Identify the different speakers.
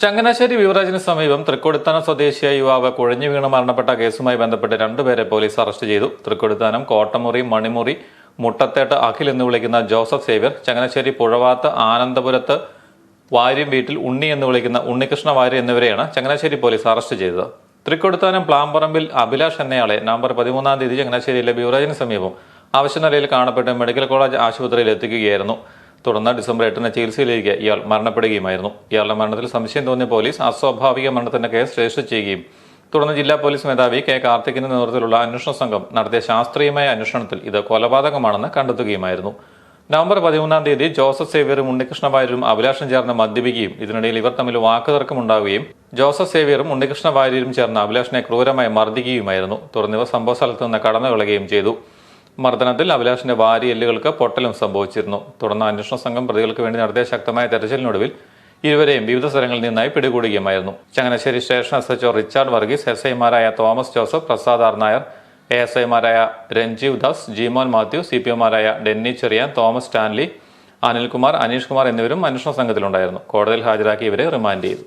Speaker 1: ചങ്ങനാശ്ശേരി വിവരാജിന് സമീപം തൃക്കൊടിത്താനം സ്വദേശിയായ യുവാവ് കുഴഞ്ഞു വീണ് മരണപ്പെട്ട കേസുമായി ബന്ധപ്പെട്ട് രണ്ടുപേരെ പോലീസ് അറസ്റ്റ് ചെയ്തു. തൃക്കൊടിത്താനം കോട്ടമുറി മണിമുറി മുട്ടത്തേട്ട് അഖിൽ എന്ന് വിളിക്കുന്ന ജോസഫ് സേവ്യർ ചങ്ങനാശ്ശേരി പുഴവാത്ത് ആനന്ദപുരത്ത് വാര്യം വീട്ടിൽ ഉണ്ണി എന്ന് വിളിക്കുന്ന ഉണ്ണികൃഷ്ണ വാര്യർ എന്നിവരെയാണ് ചങ്ങനാശ്ശേരി പോലീസ് അറസ്റ്റ് ചെയ്തത്. തൃക്കൊടുത്താനം പ്ലാമ്പറമ്പിൽ അഭിലാഷ് എന്നയാളെ നവംബർ പതിമൂന്നാം തീയതി ചങ്ങനാശ്ശേരിയിലെ വിവരാജിന് സമീപം ആവശ്യനിലയിൽ കാണപ്പെട്ട് മെഡിക്കൽ കോളേജ് ആശുപത്രിയിൽ എത്തിക്കുകയായിരുന്നു. തുടർന്ന് ഡിസംബർ എട്ടിന് ചികിത്സയിലേക്ക് ഇയാൾ മരണപ്പെടുകയുമായിരുന്നു. ഇയാളുടെ മരണത്തിൽ സംശയം തോന്നിയ പോലീസ് അസ്വാഭാവിക മരണത്തിന്റെ കേസ് രജിസ്റ്റർ ചെയ്യുകയും തുടർന്ന് ജില്ലാ പോലീസ് മേധാവി കെ കാർത്തിക്കിന്റെ നേതൃത്വത്തിലുള്ള അന്വേഷണ സംഘം നടത്തിയ ശാസ്ത്രീയമായ അന്വേഷണത്തിൽ ഇത് കൊലപാതകമാണെന്ന് കണ്ടെത്തുകയുമായിരുന്നു. നവംബർ പതിമൂന്നാം തീയതി ജോസഫ് സേവ്യറും ഉണ്ണികൃഷ്ണ വാര്യരും അഭിലാഷം ചേർന്ന് മദ്യപിക്കുകയും ഇതിനിടയിൽ ഇവർ തമ്മിൽ വാക്കുതർക്കമുണ്ടാവുകയും ജോസഫ് സേവ്യറും ഉണ്ണികൃഷ്ണ വാര്യരും ചേർന്ന് അഭിലാഷിനെ ക്രൂരമായി മർദ്ദിക്കുകയുമായിരുന്നു. തുടർന്ന് ഇവർ സംഭവ നിന്ന് കടന്നു കളയുകയും ചെയ്തു. മർദ്ദനത്തിൽ അഭിലാഷിന്റെ വാരിയെല്ലുകൾക്ക് പൊട്ടലും സംഭവിച്ചിരുന്നു. തുടർന്ന് അന്വേഷണ സംഘം പ്രതികൾക്ക് വേണ്ടി നടത്തിയ ശക്തമായ തെരച്ചിലിനൊടുവിൽ ഇരുവരെയും വിവിധ സ്ഥലങ്ങളിൽ നിന്നായി പിടികൂടുകയുമായിരുന്നു. Changanassery station S HO Richard Varghese S ഐമാരായ Thomas Joseph Prasad R Nair A S ഐമാരായ Ranjeev Das Jimon Mathew C P ഒമാരായ Denny Cherian Thomas Stanley Anilkumar Aneesh Kumar എന്നിവരും അന്വേഷണ സംഘത്തിലുണ്ടായിരുന്നു. കോടതിയിൽ ഹാജരാക്കി ഇവരെ റിമാൻഡ് ചെയ്തു.